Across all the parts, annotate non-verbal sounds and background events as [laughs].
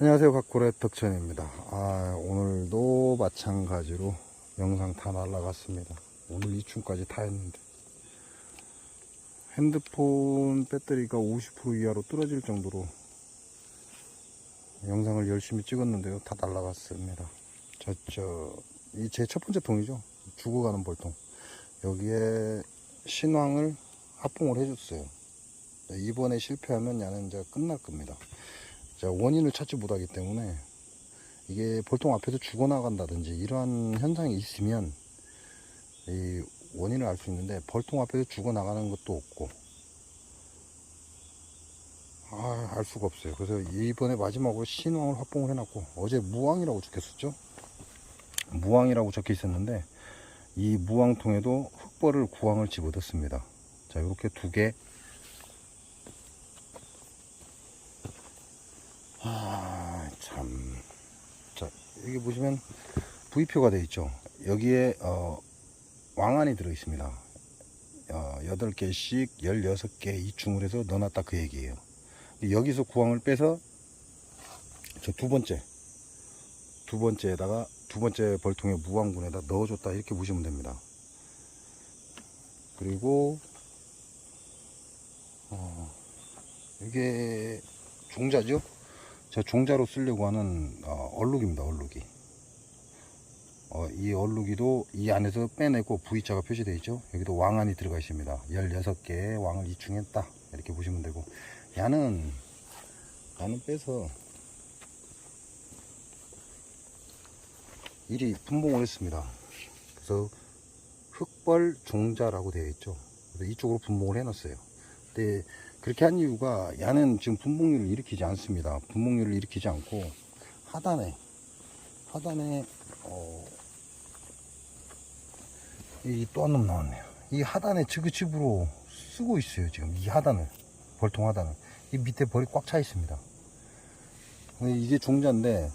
안녕하세요. 각고래 덕천입니다. 아 오늘도 마찬가지로 영상 다 날라갔습니다. 오늘 이충까지 다 했는데. 핸드폰 배터리가 50% 이하로 떨어질 정도로 영상을 열심히 찍었는데요. 다 날라갔습니다. 저 저 이 제 첫 번째 통이죠? 죽어가는 볼통. 여기에 신왕을 합봉을 해줬어요. 이번에 실패하면 야는 이제 끝날 겁니다 자, 원인을 찾지 못하기 때문에 이게 볼통 앞에서 죽어나간다든지 이러한 현상이 있으면 이 원인을 알 수 있는데 볼통 앞에서 죽어나가는 것도 없고 아, 알 수가 없어요. 그래서 이번에 마지막으로 신왕을 확봉을 해놨고 어제 무왕이라고 적혔었죠. 무왕이라고 적혀 있었는데 이 무왕통에도 흑벌을 구왕을 집어넣습니다. 자, 이렇게 두 개. 아, 참. 자, 여기 보시면 V표가 되어 있죠. 여기에, 어, 왕안이 들어 있습니다. 어, 8개씩 16개 이충을 해서 넣어놨다 그 얘기예요. 여기서 구왕을 빼서 저 두 번째, 두 번째에다가 두 번째 벌통에 무왕군에다 넣어줬다 이렇게 보시면 됩니다. 그리고, 어, 이게 종자죠? 저 종자로 쓰려고 하는 어, 얼룩입니다. 얼룩이. 어, 이 얼룩이도 이 안에서 빼내고 V자가 표시되어 있죠. 여기도 왕안이 들어가 있습니다. 16개의 왕을 이충했다. 이렇게 보시면 되고 야는 야는 빼서 일이 분봉을 했습니다. 그래서 흑벌 종자라고 되어 있죠. 그래서 이쪽으로 분봉을 해 놨어요. 근데 그렇게 한 이유가 야는 지금 분봉률을 일으키지 않습니다. 분봉률을 일으키지 않고 하단에 하단에 어, 이또 한 놈 나왔네요. 이 하단에 지그집으로 쓰고 있어요. 지금 이 하단을 벌통 하단을 이 밑에 벌이 꽉 차 있습니다. 이게 종자인데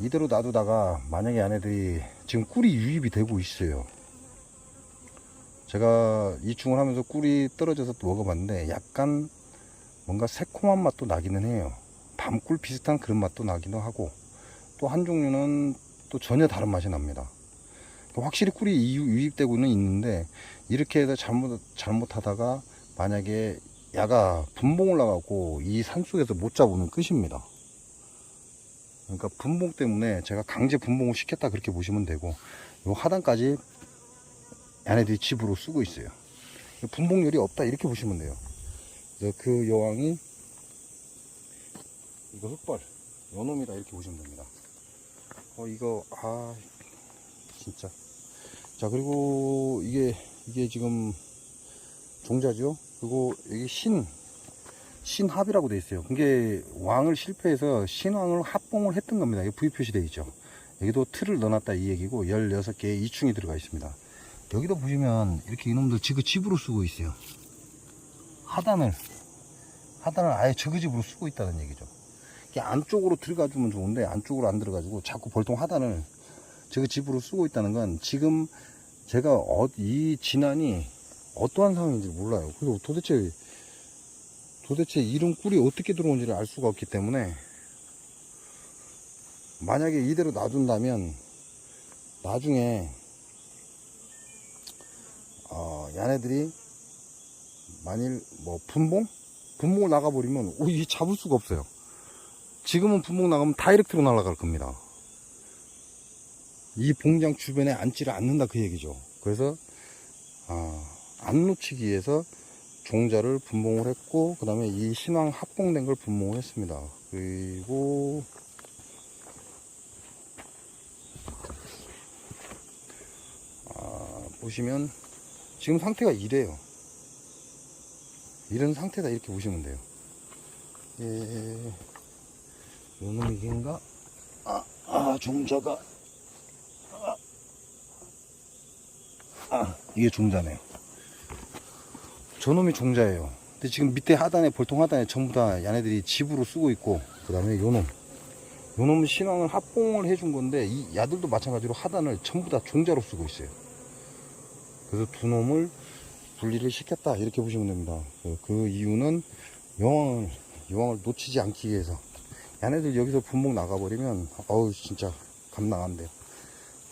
이대로 놔두다가 만약에 얘네들이 지금 꿀이 유입이 되고 있어요. 제가 이충을 하면서 꿀이 떨어져서 또 먹어봤는데 약간 뭔가 새콤한 맛도 나기는 해요. 밤꿀 비슷한 그런 맛도 나기도 하고 또 한 종류는 또 전혀 다른 맛이 납니다. 확실히 꿀이 유입되고는 있는데 이렇게 해서 잘못 잘못하다가 만약에 야가 분봉을 나가고 이 산 속에서 못 잡으면 끝입니다. 그러니까 분봉 때문에 제가 강제 분봉을 시켰다 그렇게 보시면 되고 요 하단까지 얘네들이 집으로 쓰고 있어요. 분봉열이 없다 이렇게 보시면 돼요. 그 여왕이 이거 흑벌 요 놈이다 이렇게 보시면 됩니다. 어 이거 아 진짜 자 그리고 이게 이게 지금 종자죠. 그리고 여기 신 신합이라고 돼 있어요. 이게 왕을 실패해서 신왕을 합봉을 했던 겁니다. 여기 V 표시되어 있죠. 여기도 틀을 넣어놨다 이 얘기고 16개의 이충이 들어가 있습니다. 여기도 보시면 이렇게 이놈들 지그 집으로 쓰고 있어요. 하단을 하단을 아예 저그 집으로 쓰고 있다는 얘기죠. 이게 안쪽으로 들어가 주면 좋은데 안쪽으로 안 들어가지고 자꾸 벌통 하단을 저그 집으로 쓰고 있다는 건 지금 제가 어, 이 진안이 어떠한 상황인지 몰라요. 그래서 도대체 도대체 이런 꿀이 어떻게 들어온지를 알 수가 없기 때문에 만약에 이대로 놔둔다면 나중에 어, 야네들이 만일 뭐 분봉? 분봉을 나가버리면 오, 이 잡을 수가 없어요. 지금은 분봉 나가면 다이렉트로 날아갈 겁니다. 이 봉장 주변에 앉지를 않는다 그 얘기죠. 그래서 아, 안 놓치기 위해서 종자를 분봉을 했고 그 다음에 이 신왕 합봉된 걸 분봉을 했습니다. 그리고 아, 보시면 지금 상태가 이래요. 이런 상태다 이렇게 보시면 돼요. 예, 요놈 이게인가? 아, 아 종자가 아, 아 이게 종자네요. 저놈이 종자예요. 근데 지금 밑에 하단에 볼통 하단에 전부 다 얘네들이 집으로 쓰고 있고 그 다음에 요놈 요놈은 신왕을 합봉을 해준 건데 이 야들도 마찬가지로 하단을 전부 다 종자로 쓰고 있어요. 그래서 두 놈을 분리를 시켰다. 이렇게 보시면 됩니다. 그, 그 이유는 여왕을 여왕을 놓치지 않기 위해서. 야네들 여기서 분목 나가버리면 어우 진짜 감당한대요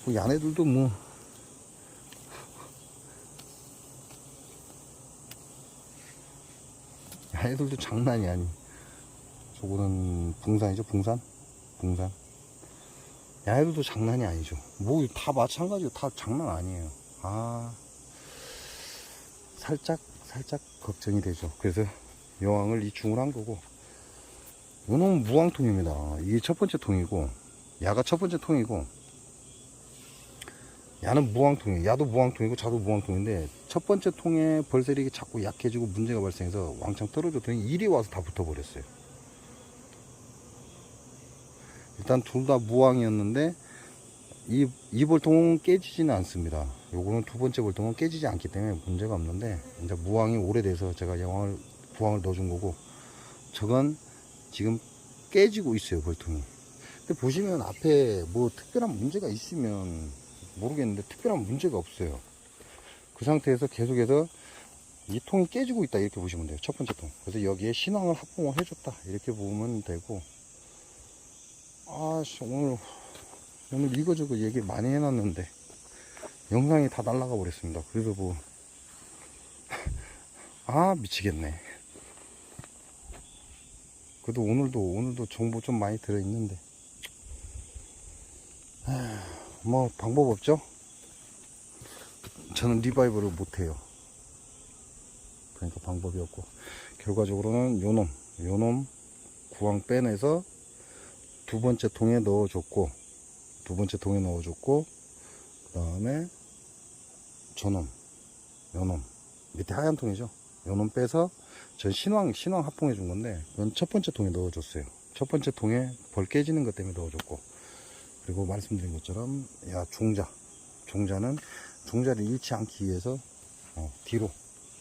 그 야네들도 뭐. 야네들도 장난이 아니. 저거는 붕산이죠 붕산? 붕산. 야네들도 장난이 아니죠. 뭐 다 마찬가지고 다 장난 아니에요. 아 살짝 살짝 걱정이 되죠 그래서 여왕을 이중을 한 거고 이놈은 무왕통입니다. 이게 첫 번째 통이고, 야가 첫 번째 통이고, 야는 무왕통이에요. 야도 무왕통이고, 자도 무왕통인데, 첫 번째 통에 벌새력이 자꾸 약해지고 문제가 발생해서 왕창 떨어졌더니 일이 와서 다 붙어버렸어요. 일단 둘 다 무왕이었는데, 이, 이 볼통은 깨지지는 않습니다. 요거는 두 번째 볼통은 깨지지 않기 때문에 문제가 없는데, 이제 무왕이 오래돼서 제가 여왕을, 부왕을 넣어준 거고, 저건 지금 깨지고 있어요 볼통이. 근데 보시면 앞에 뭐 특별한 문제가 있으면 모르겠는데 특별한 문제가 없어요. 그 상태에서 계속해서 이 통이 깨지고 있다 이렇게 보시면 돼요 첫 번째 통. 그래서 여기에 신앙을 합봉을 해줬다 이렇게 보면 되고 아씨 오늘 오늘 이거저거 얘기 많이 해놨는데 영상이 다 날라가 버렸습니다. 그래서 뭐 [laughs] 아 미치겠네. 그래도 오늘도 오늘도 정보 좀 많이 들어있는데. 하, 뭐 방법 없죠? 저는 리바이벌을 못해요. 그러니까 방법이 없고. 결과적으로는 요놈 요놈 구황 빼내서 두 번째 통에 넣어줬고 두 번째 통에 넣어줬고 그 다음에 저놈 요놈 밑에 하얀 통이죠 요놈 빼서 전 신왕, 신왕 합봉해 준 건데, 그건 첫 번째 통에 넣어줬어요. 첫 번째 통에 벌 깨지는 것 때문에 넣어줬고, 그리고 말씀드린 것처럼, 야, 종자. 종자는 종자를 잃지 않기 위해서, 어, 뒤로,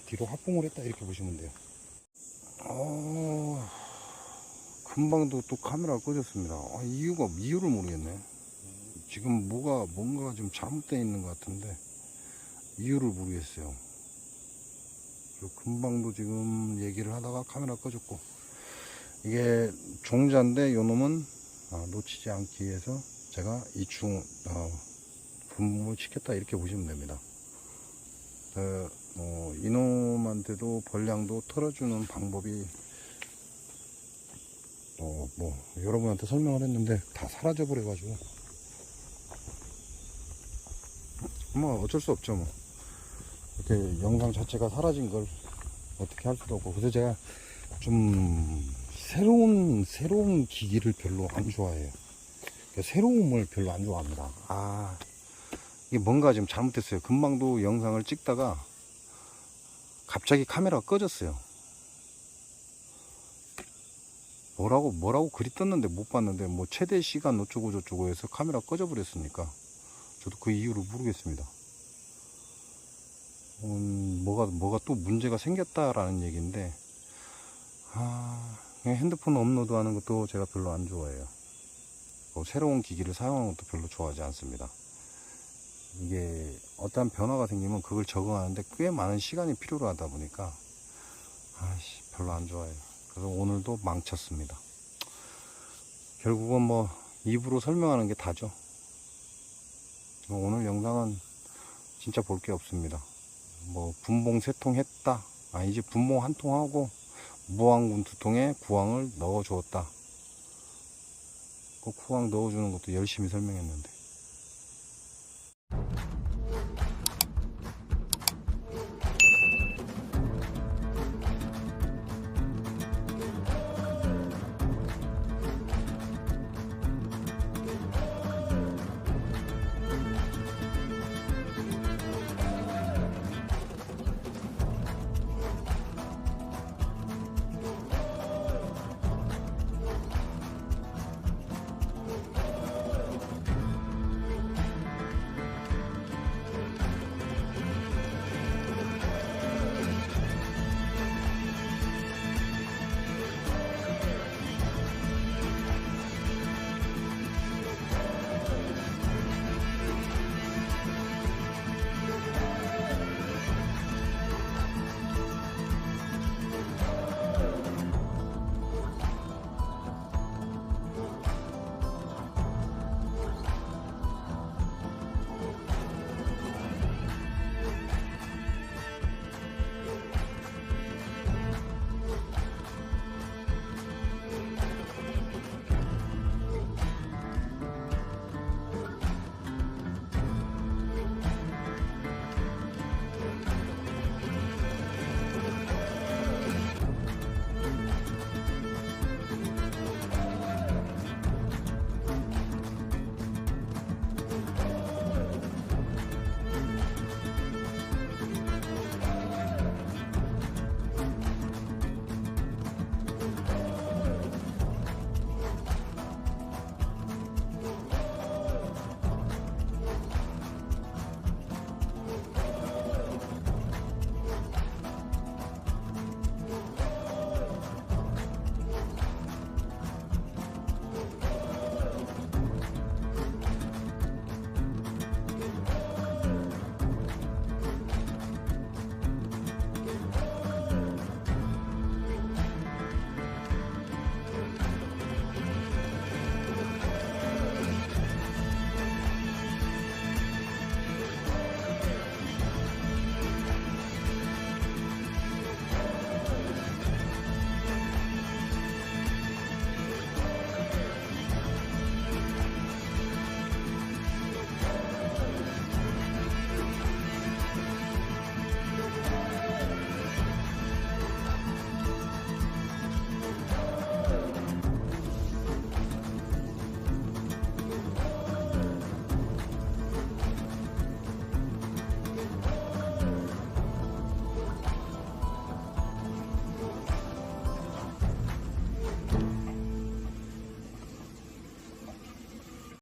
뒤로 합봉을 했다. 이렇게 보시면 돼요. 어, 금방도 또 카메라가 꺼졌습니다. 아, 이유가, 이유를 모르겠네. 지금 뭐가, 뭔가 좀 잘못되어 있는 것 같은데, 이유를 모르겠어요. 그 금방도 지금 얘기를 하다가 카메라 꺼졌고. 이게 종자인데 요 놈은 아, 놓치지 않기 위해서 제가 이충 어, 분무를 시켰다 이렇게 보시면 됩니다. 어, 뭐 이놈한테도 벌량도 털어주는 방법이 어, 뭐 여러분한테 설명을 했는데 다 사라져 버려 가지고 뭐 어쩔 수 없죠 뭐. 이렇게 영상 자체가 사라진 걸 어떻게 할 수도 없고. 그래서 제가 좀 새로운 새로운 기기를 별로 안 좋아해요. 그러니까 새로움을 별로 안 좋아합니다. 아 이게 뭔가 좀 잘못됐어요. 금방도 영상을 찍다가 갑자기 카메라가 꺼졌어요. 뭐라고 뭐라고 글이 떴는데 못 봤는데 뭐 최대 시간 어쩌고 저쩌고 해서 카메라 꺼져 버렸으니까 저도 그 이유를 모르겠습니다 음, 뭐가 뭐가 또 문제가 생겼다라는 얘기인데 아, 핸드폰 업로드 하는 것도 제가 별로 안 좋아해요. 뭐 새로운 기기를 사용하는 것도 별로 좋아하지 않습니다. 이게 어떠한 변화가 생기면 그걸 적응하는데 꽤 많은 시간이 필요로 하다 보니까 아씨 별로 안 좋아해요. 그래서 오늘도 망쳤습니다. 결국은 뭐 입으로 설명하는 게 다죠. 뭐 오늘 영상은 진짜 볼 게 없습니다. 뭐 분봉 세 통 했다. 아 이제 분봉 한 통 하고 무항군 두 통에 구황을 넣어 주었다. 그 구황 넣어 주는 것도 열심히 설명했는데